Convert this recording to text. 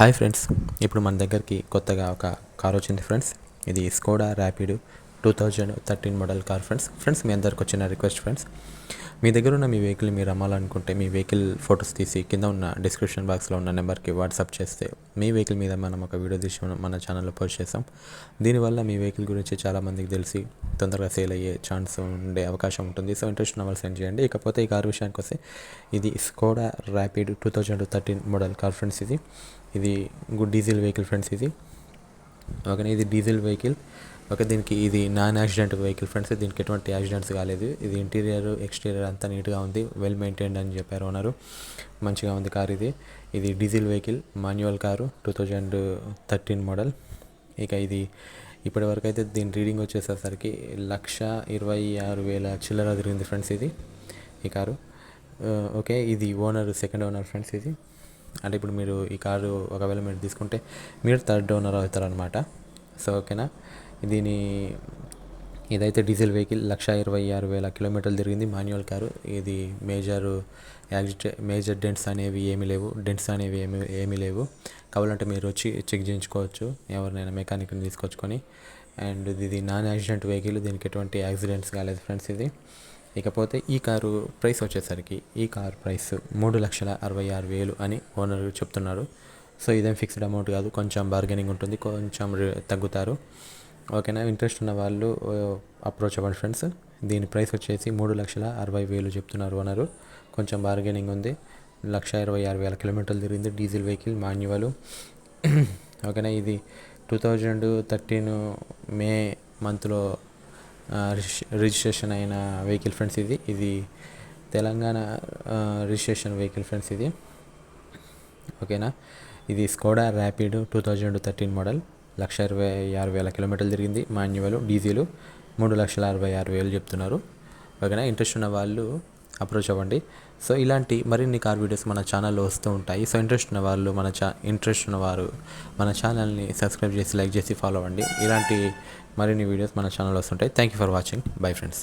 Hi friends ఇప్పుడు మన దగ్గరికి కొత్తగా ఒక కార్ వచ్చింది ఫ్రెండ్స్ ఇది Skoda Rapid two thousand thirteen model car friends friends మీ అందరికి వచ్చిన రిక్వెస్ట్ ఫ్రెండ్స్ మీ దగ్గర ఉన్న మీ వెహికల్ మీరు అమ్మాలనుకుంటే మీ వెహికల్ ఫొటోస్ తీసి కింద ఉన్న డిస్క్రిప్షన్ బాక్స్లో ఉన్న నెంబర్కి వాట్సాప్ చేస్తే మీ వెహికల్ మీద మనం ఒక వీడియో తీసి మనం మన ఛానల్లో పోస్ట్ చేస్తాం. దీనివల్ల మీ వెహికల్ గురించి చాలామందికి తెలిసి తొందరగా సేల్ అయ్యే ఛాన్స్ ఉండే అవకాశం ఉంటుంది. సో ఇంట్రెస్ట్ ఉన్న వాళ్ళు సెండ్ చేయండి. ఇకపోతే ఈ కార్ విషయానికి వస్తే ఇది Skoda Rapid two thousand thirteen model car friends ఇది. ఇది గుడ్ డీజిల్ వెహికల్ ఫ్రెండ్స్ ఇది. ఓకేనా ఇది డీజిల్ వెహికల్ ఓకే దీనికి ఇది నాన్ యాక్సిడెంట్ వెహికల్ ఫ్రెండ్స్ దీనికి ఎటువంటి యాక్సిడెంట్స్ కాలేదు. ఇది ఇంటీరియర్ ఎక్స్టీరియర్ అంతా నీట్గా ఉంది వెల్ మెయింటైన్డ్ అని చెప్పారు ఓనరు మంచిగా ఉంది కార్ ఇది. ఇది diesel vehicle manual car two thousand thirteen model ఇక ఇది ఇప్పటి వరకు అయితే దీని రీడింగ్ వచ్చేసేసరికి లక్ష ఇరవై ఆరు వేల చిల్లర తిరిగింది ఫ్రెండ్స్ ఇది ఈ కారు. ఓకే ఇది ఓనర్ సెకండ్ ఓనర్ ఫ్రెండ్స్ ఇది. అంటే ఇప్పుడు మీరు ఈ కారు ఒకవేళ మీరు తీసుకుంటే మీరు థర్డ్ ఓనర్ అవుతారనమాట సో ఓకేనా? దీని ఇదైతే డీజిల్ వెహికల్ లక్ష ఇరవై ఆరు వేల కిలోమీటర్లు తిరిగింది మాన్యువల్ కారు. ఇది మేజర్ యాక్సిడెంట్ మేజర్ డెంట్స్ అనేవి ఏమీ లేవు. డెంట్స్ అనేవి ఏమి ఏమీ లేవు. కావాలంటే మీరు వచ్చి చెక్ చేయించుకోవచ్చు. ఎవరినైనా మెకానిక్ని తీసుకొచ్చుకొని. అండ్ ఇది నాన్ యాక్సిడెంట్ వెహికల్. దీనికి ఎటువంటి యాక్సిడెంట్స్ కాలేదు ఫ్రెండ్స్ ఇది. ఇకపోతే ఈ కారు ప్రైస్ వచ్చేసరికి ఈ కార్ ప్రైస్ మూడు లక్షల అరవై ఆరు వేలు అని ఓనర్ చెప్తున్నారు. సో ఇదేం ఫిక్స్డ్ అమౌంట్ కాదు కొంచెం బార్గెనింగ్ ఉంటుంది కొంచెం తగ్గుతారు. ఓకేనా? ఇంట్రెస్ట్ ఉన్న వాళ్ళు అప్రోచ్ అవ్వండి ఫ్రెండ్స్ దీని ప్రైస్ వచ్చేసి మూడు లక్షల అరవై వేలు చెప్తున్నారు ఓనరు. కొంచెం బార్గెనింగ్ ఉంది. లక్ష ఇరవై ఆరు వేల కిలోమీటర్లు తిరిగింది డీజిల్ వెహికల్ మాన్యువల్. ఓకేనా? ఇది టూ థౌజండ్ థర్టీన్ మే మంత్లో రిజిస్ట్రేషన్ అయిన వెహికల్ ఫ్రెండ్స్ ఇది. ఇది తెలంగాణ రిజిస్ట్రేషన్ వెహికల్ ఫ్రెండ్స్ ఇది. ఓకేనా? ఇది Skoda Rapid two thousand thirteen model. Lakh ఇరవై ఆరు వేల కిలోమీటర్లు తిరిగింది. మాన్యువల్ డీజిల్ మూడు లక్షల అరవై ఆరు వేలు చెప్తున్నారు. ఓకేనా? ఇంట్రెస్ట్ ఉన్న వాళ్ళు అప్రోచ్ అవ్వండి. సో ఇలాంటి మరిన్ని కార్ వీడియోస్ మన ఛానల్లో వస్తూ ఉంటాయి. సో ఇంట్రెస్ట్ ఉన్న వాళ్ళు మన ఛా ఇంట్రెస్ట్ ఉన్నవారు మన ఛానల్ని సబ్స్క్రైబ్ చేసి లైక్ చేసి ఫాలో అవ్వండి. ఇలాంటి మరిన్ని వీడియోస్ మన ఛానల్ వస్తుంటాయి. Thank you for watching bye friends